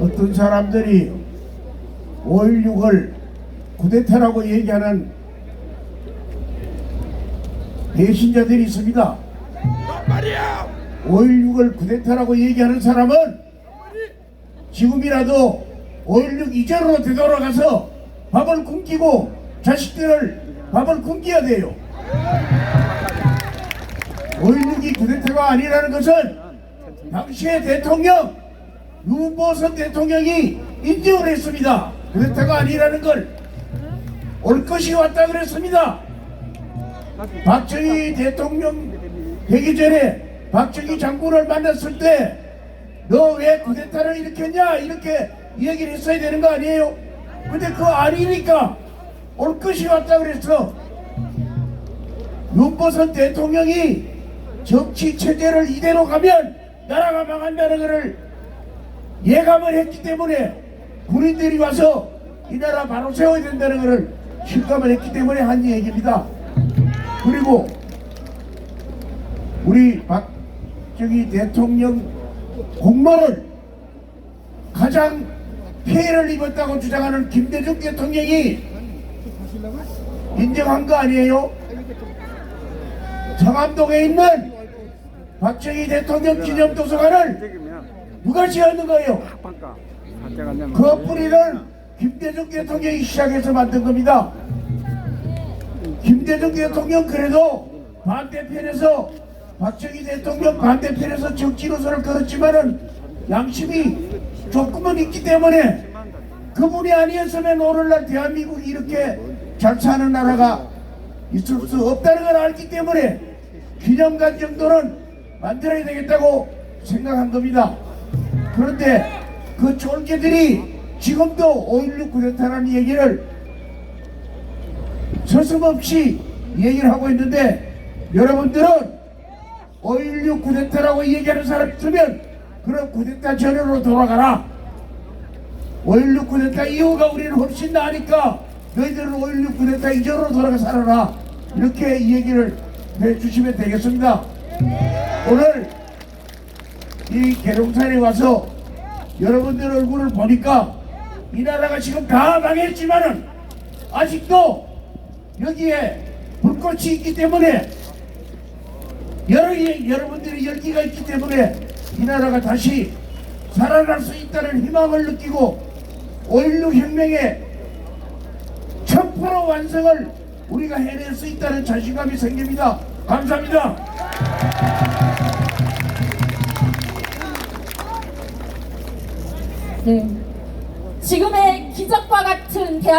어떤 사람들이 5.16을 구데타라고 얘기하는 배신자들이 있습니다. 5.16을 구데타라고 얘기하는 사람은 지금이라도 5.16 이전으로 되돌아가서 밥을 굶기고 자식들을 밥을 굶겨야 돼요. 5.16이 구데타가 아니라는 것은 당시의 대통령 윤보선 대통령이 인정을 했습니다. 구데타가 아니라는 걸 올 것이 왔다 그랬습니다. 박정희 대통령 되기 전에 박정희 장군을 만났을 때 너 왜 구데타를 일으켰냐 이렇게 얘기를 했어야 되는 거 아니에요? 근데 그거 아니니까 올 것이 왔다 그랬어. 윤보선 대통령이 정치 체제를 이대로 가면 나라가 망한다는 것을 예감을 했기 때문에 군인들이 와서 이 나라 바로 세워야 된다는 것을 실감을 했기 때문에 한 얘기입니다. 그리고 우리 박정희 대통령 공모를 가장 피해를 입었다고 주장하는 김대중 대통령이 인정한 거 아니에요? 청암동에 있는 박정희 대통령 기념 도서관을 누가 지었는 거예요? 그 뿌리는 김대중 대통령이 시작해서 만든 겁니다. 김대중 대통령 그래도 반대편에서 박정희 대통령 반대편에서 정치 노선을 걸었지만은 양심이 조금은 있기 때문에 그분이 아니었으면 오늘날 대한민국이 이렇게 잘 사는 나라가 있을 수 없다는 걸 알기 때문에 기념관 정도는 만들어야 되겠다고 생각한 겁니다. 그런데 그 쫄개들이 지금도 5.16 구데타라는 얘기를 서슴없이 얘기를 하고 있는데 여러분들은 5.16 구데타라고 얘기하는 사람 있으면 그런 구데타 전으로 돌아가라 5.16 구데타 이후가 우리는 훨씬 나으니까 너희들은 5.16 구데타 이전으로 돌아가 살아라. 이렇게 얘기를 해주시면 되겠습니다. 오늘 이 계룡산에 와서 여러분들 얼굴을 보니까 이 나라가 지금 다 망했지만은 아직도 여기에 불꽃이 있기 때문에 여러, 여러분들의 열기가 있기 때문에 이 나라가 다시 살아날 수 있다는 희망을 느끼고 5.16 혁명의 1000% 완성을 우리가 해낼 수 있다는 자신감이 생깁니다. 감사합니다. 네. 지금의 기적과 같은 대한